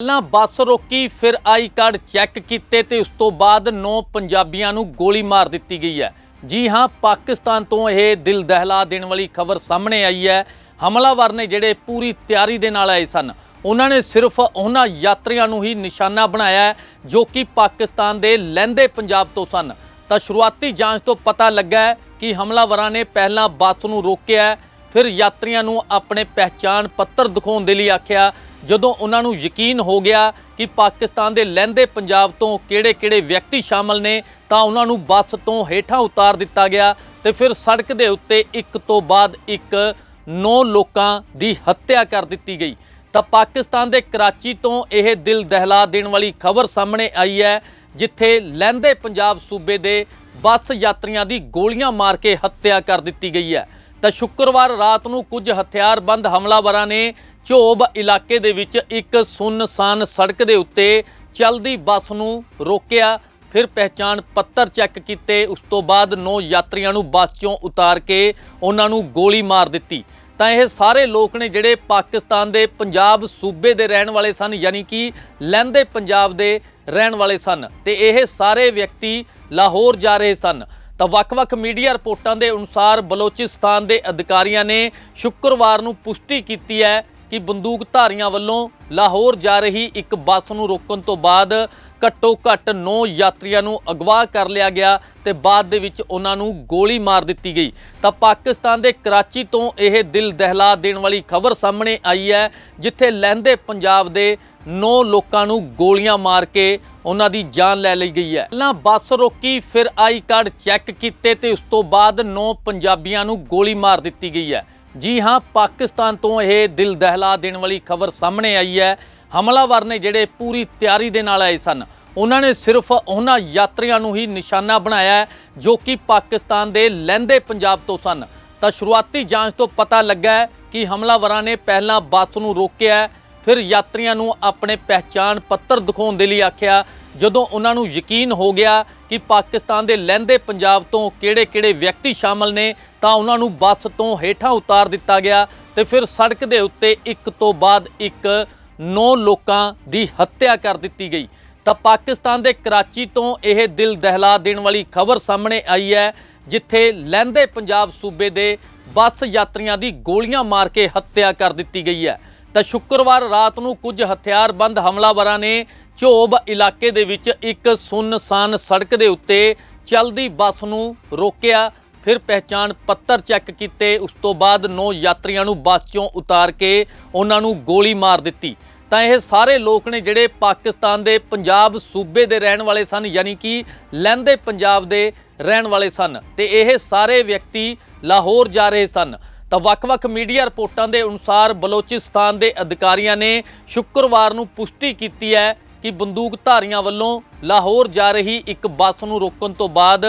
ਪਹਿਲਾਂ ਬੱਸ ਰੋਕੀ, ਫਿਰ ਆਈ ਕਾਰਡ ਚੈੱਕ ਕੀਤੇ ਤੇ ਉਸ ਤੋਂ ਬਾਅਦ 9 ਪੰਜਾਬੀਆਂ ਨੂੰ ਗੋਲੀ ਮਾਰ ਦਿੱਤੀ ਗਈ ਹੈ। ਜੀ ਹਾਂ, ਪਾਕਿਸਤਾਨ ਤੋਂ ਇਹ ਦਿਲ ਦਹਿਲਾ ਦੇਣ ਵਾਲੀ ਖਬਰ ਸਾਹਮਣੇ ਆਈ ਹੈ। ਹਮਲਾਵਰ ਨੇ ਜਿਹੜੇ ਪੂਰੀ ਤਿਆਰੀ ਦੇ ਨਾਲ ਆਏ ਸਨ, ਉਹਨਾਂ ਨੇ ਸਿਰਫ ਉਹਨਾਂ ਯਾਤਰੀਆਂ ਨੂੰ ਹੀ ਨਿਸ਼ਾਨਾ ਬਣਾਇਆ ਜੋ ਕਿ ਪਾਕਿਸਤਾਨ ਦੇ ਲਹਿੰਦੇ ਪੰਜਾਬ ਤੋਂ ਸਨ। ਤਾਂ ਸ਼ੁਰੂਆਤੀ ਜਾਂਚ ਤੋਂ ਪਤਾ ਲੱਗਾ ਕਿ ਹਮਲਾਵਰਾਂ ਨੇ ਪਹਿਲਾਂ ਬੱਸ ਨੂੰ ਰੋਕਿਆ, ਫਿਰ ਯਾਤਰੀਆਂ ਨੂੰ ਆਪਣੇ ਪਹਿਚਾਣ ਪੱਤਰ ਦਿਖਾਉਣ ਦੇ ਲਈ ਆਖਿਆ ਜਦੋਂ ਉਹਨਾਂ ਨੂੰ ਯਕੀਨ ਹੋ ਗਿਆ ਕਿ ਪਾਕਿਸਤਾਨ ਦੇ ਲਹਿੰਦੇ ਪੰਜਾਬ ਤੋਂ ਕਿਹੜੇ-ਕਿਹੜੇ ਵਿਅਕਤੀ ਸ਼ਾਮਲ ਨੇ, ਤਾਂ ਉਹਨਾਂ ਨੂੰ ਬੱਸ ਤੋਂ ਹੇਠਾਂ ਉਤਾਰ ਦਿੱਤਾ ਗਿਆ ਤੇ ਫਿਰ ਸੜਕ ਦੇ ਉੱਤੇ ਇੱਕ ਤੋਂ ਬਾਅਦ ਇੱਕ 9 ਲੋਕਾਂ ਦੀ ਹੱਤਿਆ ਕਰ ਦਿੱਤੀ ਗਈ। ਤਾਂ ਪਾਕਿਸਤਾਨ ਦੇ ਕਰਾਚੀ ਤੋਂ ਇਹ ਦਿਲ ਦਹਿਲਾ ਦੇਣ ਵਾਲੀ ਖਬਰ ਸਾਹਮਣੇ ਆਈ ਹੈ, ਜਿੱਥੇ ਲਹਿੰਦੇ ਪੰਜਾਬ ਸੂਬੇ ਦੇ ਬੱਸ ਯਾਤਰੀਆਂ ਦੀ ਗੋਲੀਆਂ ਮਾਰ ਕੇ ਹੱਤਿਆ ਕਰ ਦਿੱਤੀ ਗਈ ਹੈ। ਤਾਂ ਸ਼ੁੱਕਰਵਾਰ ਰਾਤ ਨੂੰ ਕੁਝ ਹਥਿਆਰਬੰਦ ਹਮਲਾਵਰਾਂ ਨੇ ਝੋਬ ਇਲਾਕੇ ਦੇ ਵਿੱਚ ਇੱਕ ਸੁੰਨਸਾਨ ਸੜਕ ਦੇ ਉੱਤੇ ਚੱਲਦੀ ਬੱਸ ਨੂੰ ਰੋਕਿਆ। ਫਿਰ ਪਹਿਚਾਣ ਪੱਤਰ ਚੈੱਕ ਕੀਤੇ। ਉਸ ਤੋਂ ਬਾਅਦ ਨੌ ਯਾਤਰੀਆਂ ਨੂੰ ਬੱਸ ਚੋਂ ਉਤਾਰ ਕੇ ਉਹਨਾਂ ਨੂੰ ਗੋਲੀ ਮਾਰ ਦਿੱਤੀ। ਤਾਂ ਇਹ ਸਾਰੇ ਲੋਕ ਨੇ ਜਿਹੜੇ ਪਾਕਿਸਤਾਨ ਦੇ ਪੰਜਾਬ ਸੂਬੇ ਦੇ ਰਹਿਣ ਵਾਲੇ ਸਨ, ਯਾਨੀ ਕਿ ਲਹਿੰਦੇ ਪੰਜਾਬ ਦੇ ਰਹਿਣ ਵਾਲੇ ਸਨ। ਤੇ ਇਹ ਸਾਰੇ ਵਿਅਕਤੀ ਲਾਹੌਰ ਜਾ ਰਹੇ ਸਨ। ਤਾਂ ਵੱਖ-ਵੱਖ ਮੀਡੀਆ ਰਿਪੋਰਟਾਂ ਦੇ ਅਨੁਸਾਰ ਬਲੋਚਿਸਤਾਨ ਦੇ ਅਧਿਕਾਰੀਆਂ ਨੇ ਸ਼ੁੱਕਰਵਾਰ ਨੂੰ ਪੁਸ਼ਟੀ ਕੀਤੀ ਹੈ ਕਿ ਬੰਦੂਕਧਾਰੀਆਂ ਵੱਲੋਂ ਲਾਹੌਰ ਜਾ ਰਹੀ ਇੱਕ ਬੱਸ ਨੂੰ ਰੋਕਣ ਤੋਂ ਬਾਅਦ ਘੱਟੋ ਘੱਟ 9 ਯਾਤਰੀਆਂ ਨੂੰ ਅਗਵਾ ਕਰ ਲਿਆ ਗਿਆ ਤੇ ਬਾਅਦ ਦੇ ਵਿੱਚ ਉਹਨਾਂ ਨੂੰ ਗੋਲੀ ਮਾਰ ਦਿੱਤੀ ਗਈ। ਤਾਂ ਪਾਕਿਸਤਾਨ ਦੇ ਕਰਾਚੀ ਤੋਂ ਇਹ ਦਿਲ ਦਹਿਲਾ ਦੇਣ ਵਾਲੀ ਖਬਰ ਸਾਹਮਣੇ ਆਈ ਹੈ, ਜਿੱਥੇ ਲਹਿੰਦੇ ਪੰਜਾਬ ਦੇ 9 ਲੋਕਾਂ ਨੂੰ ਗੋਲੀਆਂ ਮਾਰ ਕੇ ਉਹਨਾਂ ਦੀ ਜਾਨ ਲੈ ਲਈ ਗਈ ਹੈ। ਪਹਿਲਾਂ ਬੱਸ ਰੋਕੀ, ਫਿਰ ਆਈ ਕਾਰਡ ਚੈੱਕ ਕੀਤੇ ਤੇ ਉਸ ਤੋਂ ਬਾਅਦ 9 ਪੰਜਾਬੀਆਂ ਨੂੰ ਗੋਲੀ ਮਾਰ ਦਿੱਤੀ ਗਈ ਹੈ। ਜੀ ਹਾਂ, ਪਾਕਿਸਤਾਨ ਤੋਂ ਇਹ ਦਿਲ ਦਹਿਲਾ ਦੇਣ ਵਾਲੀ ਖਬਰ ਸਾਹਮਣੇ ਆਈ ਹੈ। ਹਮਲਾਵਰ ਨੇ ਜਿਹੜੇ ਪੂਰੀ ਤਿਆਰੀ ਦੇ ਨਾਲ ਆਏ ਸਨ, ਉਹਨਾਂ ਨੇ ਸਿਰਫ ਉਹਨਾਂ ਯਾਤਰੀਆਂ ਨੂੰ ਹੀ ਨਿਸ਼ਾਨਾ ਬਣਾਇਆ ਜੋ ਕਿ ਪਾਕਿਸਤਾਨ ਦੇ ਲਹਿੰਦੇ ਪੰਜਾਬ ਤੋਂ ਸਨ। ਤਾਂ ਸ਼ੁਰੂਆਤੀ ਜਾਂਚ ਤੋਂ ਪਤਾ ਲੱਗਾ ਕਿ ਹਮਲਾਵਰਾਂ ਨੇ ਪਹਿਲਾਂ ਬੱਸ ਨੂੰ ਰੋਕਿਆ ਫਿਰ ਯਾਤਰੀਆਂ ਨੂੰ ਆਪਣੇ ਪਹਿਚਾਣ ਪੱਤਰ ਦਿਖਾਉਣ ਦੇ ਲਈ ਆਖਿਆ। ਜਦੋਂ ਉਹਨਾਂ ਨੂੰ ਯਕੀਨ ਹੋ ਗਿਆ ਕਿ ਪਾਕਿਸਤਾਨ ਦੇ ਲਹਿੰਦੇ ਪੰਜਾਬ ਤੋਂ ਕਿਹੜੇ-ਕਿਹੜੇ ਵਿਅਕਤੀ ਸ਼ਾਮਲ ਨੇ, ਤਾਂ ਉਹਨਾਂ ਨੂੰ ਬੱਸ ਤੋਂ ਹੇਠਾਂ ਉਤਾਰ ਦਿੱਤਾ ਗਿਆ ਤੇ ਫਿਰ ਸੜਕ ਦੇ ਉੱਤੇ ਇੱਕ ਤੋਂ ਬਾਅਦ ਇੱਕ 9 ਲੋਕਾਂ ਦੀ ਹੱਤਿਆ ਕਰ ਦਿੱਤੀ ਗਈ। ਤਾਂ ਪਾਕਿਸਤਾਨ ਦੇ ਕਰਾਚੀ ਤੋਂ ਇਹ ਦਿਲ ਦਹਿਲਾ ਦੇਣ ਵਾਲੀ ਖਬਰ ਸਾਹਮਣੇ ਆਈ ਹੈ, ਜਿੱਥੇ ਲਹਿੰਦੇ ਪੰਜਾਬ ਸੂਬੇ ਦੇ ਬੱਸ ਯਾਤਰੀਆਂ ਦੀ ਗੋਲੀਆਂ ਮਾਰ ਕੇ ਹੱਤਿਆ ਕਰ ਦਿੱਤੀ ਗਈ ਹੈ। ਤਾਂ ਸ਼ੁੱਕਰਵਾਰ ਰਾਤ ਨੂੰ ਕੁਝ ਹਥਿਆਰਬੰਦ ਹਮਲਾਵਰਾਂ ਨੇ ਝੋਬ ਇਲਾਕੇ ਦੇ ਵਿੱਚ ਇੱਕ ਸੁੰਨਸਾਨ ਸੜਕ ਦੇ ਉੱਤੇ ਚੱਲਦੀ ਬੱਸ ਨੂੰ ਰੋਕਿਆ। ਫਿਰ ਪਹਿਚਾਣ ਪੱਤਰ ਚੈੱਕ ਕੀਤੇ। ਉਸ ਤੋਂ ਬਾਅਦ ਨੌ ਯਾਤਰੀਆਂ ਨੂੰ ਬੱਸ ਚੋਂ ਉਤਾਰ ਕੇ ਉਹਨਾਂ ਨੂੰ ਗੋਲੀ ਮਾਰ ਦਿੱਤੀ। ਤਾਂ ਇਹ ਸਾਰੇ ਲੋਕ ਨੇ ਜਿਹੜੇ ਪਾਕਿਸਤਾਨ ਦੇ ਪੰਜਾਬ ਸੂਬੇ ਦੇ ਰਹਿਣ ਵਾਲੇ ਸਨ, ਯਾਨੀ ਕਿ ਲਹਿੰਦੇ ਪੰਜਾਬ ਦੇ ਰਹਿਣ ਵਾਲੇ ਸਨ ਤੇ ਇਹ ਸਾਰੇ ਵਿਅਕਤੀ ਲਾਹੌਰ ਜਾ ਰਹੇ ਸਨ। ਤਾਂ ਵੱਖ-ਵੱਖ ਮੀਡੀਆ ਰਿਪੋਰਟਾਂ ਦੇ ਅਨੁਸਾਰ ਬਲੋਚਿਸਤਾਨ ਦੇ ਅਧਿਕਾਰੀਆਂ ਨੇ ਸ਼ੁੱਕਰਵਾਰ ਨੂੰ ਪੁਸ਼ਟੀ ਕੀਤੀ ਹੈ ਕਿ ਬੰਦੂਕਧਾਰੀਆਂ ਵੱਲੋਂ ਲਾਹੌਰ ਜਾ ਰਹੀ ਇੱਕ ਬੱਸ ਨੂੰ ਰੋਕਣ ਤੋਂ ਬਾਅਦ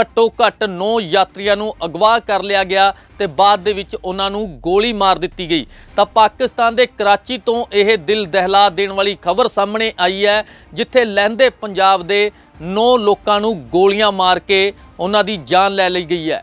ਘੱਟੋ ਘੱਟ 9 ਯਾਤਰੀਆਂ ਨੂੰ ਅਗਵਾ ਕਰ ਲਿਆ ਗਿਆ ਤੇ ਬਾਅਦ ਦੇ ਵਿੱਚ ਉਹਨਾਂ ਨੂੰ ਗੋਲੀ ਮਾਰ ਦਿੱਤੀ ਗਈ। ਤਾਂ ਪਾਕਿਸਤਾਨ ਦੇ ਕਰਾਚੀ ਤੋਂ ਇਹ ਦਿਲ ਦਹਿਲਾ ਦੇਣ ਵਾਲੀ ਖਬਰ ਸਾਹਮਣੇ ਆਈ ਹੈ, ਜਿੱਥੇ ਲਹਿੰਦੇ ਪੰਜਾਬ ਦੇ 9 ਲੋਕਾਂ ਨੂੰ ਗੋਲੀਆਂ ਮਾਰ ਕੇ ਉਹਨਾਂ ਦੀ ਜਾਨ ਲੈ ਲਈ ਗਈ ਹੈ।